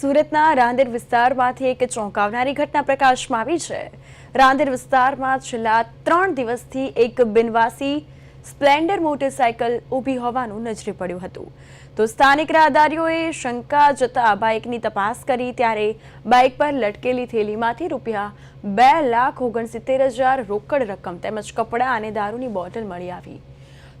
સુરતના રાંદેર વિસ્તારમાંથી એક ચોંકાવનારી ઘટના પ્રકાશમાં આવી છે. રાંદેર વિસ્તારમાં છેલ્લા ત્રણ દિવસથી એક બિનવાસી સ્પ્લેન્ડર મોટરસાયકલ ઊભી હોવાનું નજરે પડ્યું હતું. તો સ્થાનિક રાહદારીઓએ શંકા જતા બાઇકની તપાસ કરી ત્યારે બાઇક પર લટકેલી થેલીમાંથી રૂપિયા બે લાખ ઓગણસિત્તેર હજાર રોકડ રકમ તેમજ કપડાં અને દારૂની બોટલ મળી આવી.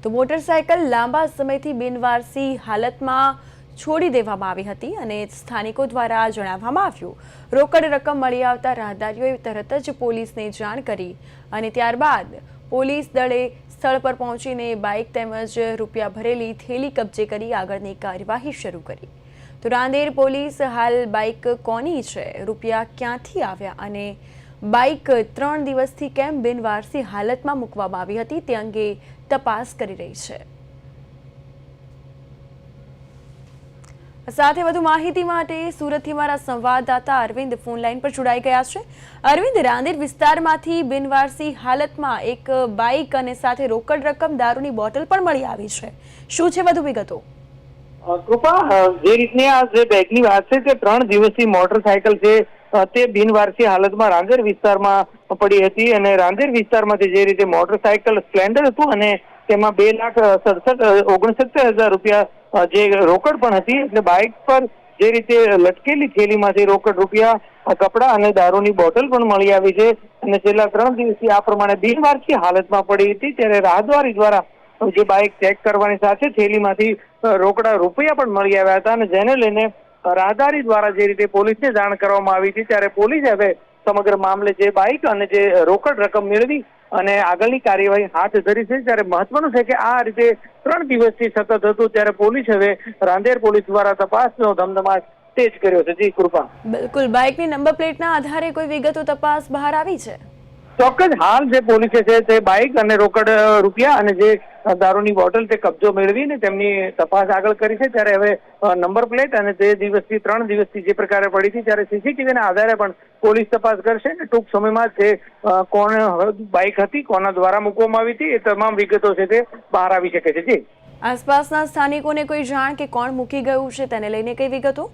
તો મોટરસાયકલ લાંબા સમયથી બિનવારસી હાલતમાં છોડી દેવામાં આવી હતી અને સ્થાનિકો દ્વારા જણાવવામાં આવ્યું, રોકડ રકમ મળી આવતા રાહદારીઓએ તરત જ પોલીસને જાણ કરી અને ત્યારબાદ પોલીસ દળે સ્થળ પર પહોંચીને બાઇક તેમજ રૂપિયા ભરેલી થેલી કબજે કરી આગળની કાર્યવાહી શરૂ કરી. તો રાંદેર પોલીસ હાલ બાઇક કોની છે? રૂપિયા ક્યાંથી આવ્યા? અને બાઇક ત્રણ દિવસથી કેમ બિનવારસી હાલતમાં મૂકવામાં આવી હતી તે અંગે તપાસ કરી રહી છે. સાથે વધુ માહિતી માટે સુરતથી મારા સંવાદદાતા અરવિંદ ફોનલાઈન પર જોડાઈ ગયા છે. અરવિંદ, રાંદેર વિસ્તારમાંથી બિનવારસી હાલતમાં એક બાઇક અને સાથે રોકડ રકમ દારૂની બોટલ પણ મળી આવી છે. શું છે વધુ વિગતો? કૃપા જે રીતની આ જે બેગની વાત છે તે ત્રણ દિવસથી મોટરસાયકલ છે તે બિનવારસી હાલતમાં રાંદેર વિસ્તારમાં પડી હતી અને રાંદેર વિસ્તારમાંથી જે રીતે મોટરસાયકલ સ્પ્લેન્ડર હતું અને તેમાં બે લાખ સડસઠ ઓગણસત્તર હજાર રૂપિયા જે રોકડ પણ હતી, એટલે બાઇક પર જે રીતે લટકેલી થેલીમાંથી રોકડ રૂપિયા કપડાં અને દારૂની બોટલ પણ મળી આવી છે. અને છેલ્લા ત્રણ દિવસથી આ પ્રમાણે બિનવારસી હાલતમાં પડી હતી. ત્યારે રાહદારી દ્વારા જે બાઇક ચેક કરવાની સાથે થેલીમાંથી રોકડા રૂપિયા પણ મળી આવ્યા હતા. અને જેને લઈને રાહદારી દ્વારા જે રીતે પોલીસને જાણ કરવામાં આવી હતી, ત્યારે પોલીસે હવે સમગ્ર મામલે જે બાઇક અને જે રોકડ રકમ મેળવી અને આગળની કાર્યવાહી હાથ ધરી છે ત્યારે મહત્વનું છે કે આ રીતે ત્રણ દિવસથી સતત હતું ત્યારે પોલીસ હવે રાંદેર પોલીસ દ્વારા તપાસનો ધમધમાટ તેજ કર્યો છે. જી કૃપા. બિલકુલ. બાઇકની નંબર પ્લેટના આધારે કોઈ વિગતો તપાસ બહાર આવી છે? ચોક્કસ હાલ જે પોલીસે છે તે બાઇક અને રોકડ રૂપિયા અને જે દારૂની બોટલ તે કબજો મેળવીને તેમની તપાસ આગળ કરી છે ત્યારે હવે નંબર પ્લેટ અને તે દિવસથી ત્રણ દિવસથી જે પ્રકારે પડી હતી ત્યારે સીસીટીવીના આધારે પણ પોલીસ તપાસ કરશે અને ટૂંક સમયમાં તે કોણ બાઇક હતી કોના દ્વારા મૂકવામાં આવી હતી એ તમામ વિગતો છે તે બહાર આવી શકે છે. જી. આસપાસના સ્થાનિકોને કોઈ જાણ કે કોણ મૂકી ગયું છે તેને લઈને કઈ વિગતો?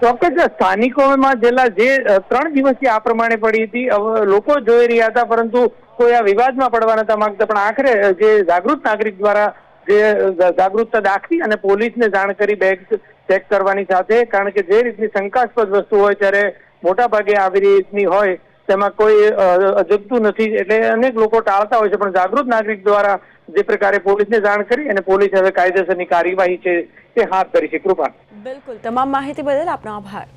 ચોક્કસ સ્થાનિકોમાં જેલા જે ત્રણ દિવસથી આ પ્રમાણે પડી હતી લોકો જોઈ રહ્યા હતા પરંતુ કોઈ આ વિવાદમાં પડવા નતા માંગતા, પણ આખરે જે જાગૃત નાગરિક દ્વારા જે જાગૃતતા દાખવી અને પોલીસને જાણ કરી બેગ ચેક કરવાની સાથે, કારણ કે જે રીતની શંકાસ્પદ વસ્તુ હોય ત્યારે મોટા ભાગે આવી રીતની હોય, તેમાં કોઈ અજગતું નથી, એટલે અનેક લોકો ટાળતા હોય છે, પણ જાગૃત નાગરિક દ્વારા જે પ્રકારે પોલીસને જાણ કરી અને પોલીસ હવે કાયદેસરની કાર્યવાહી છે, તે હાથ ધરી છે. કૃપા બિલકુલ. તમામ માહિતી બદલ આપનો આભાર.